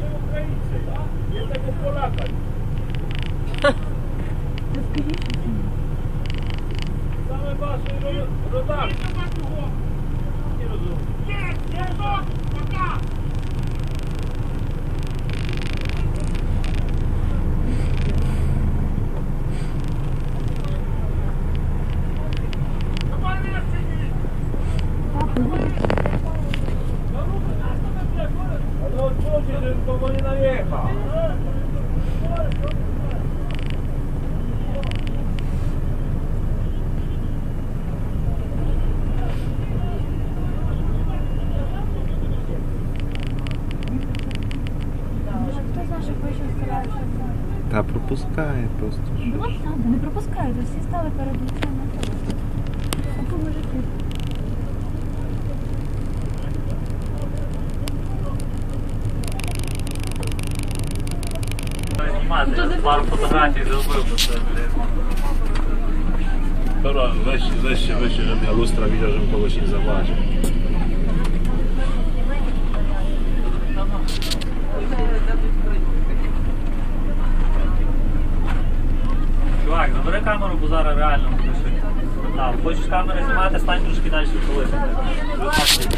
że Ukraińcy, jednego Polaka. Same wasze rodaki. Nie rozumiem. Odwróćcie, żeby kogo nie najechał. Та пропускає просто. Ну, от так, не пропускають, всі стали перед лицем Знімати, пару фотографій зробив, бо це. Dobra, weź, weź się, weź się, żebym ja lustra widział, żebym kogoś nie zauważył. Чувак, забери камеру, бо зараз реально пиши. Так, хочеш камери знімати, стань трошки далі коли. Ті,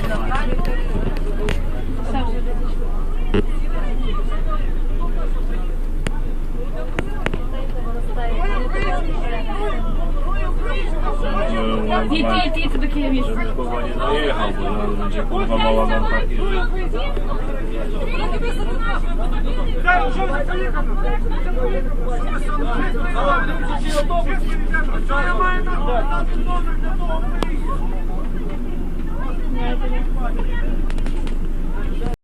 ті, ті, це таке місце. Żeby kogo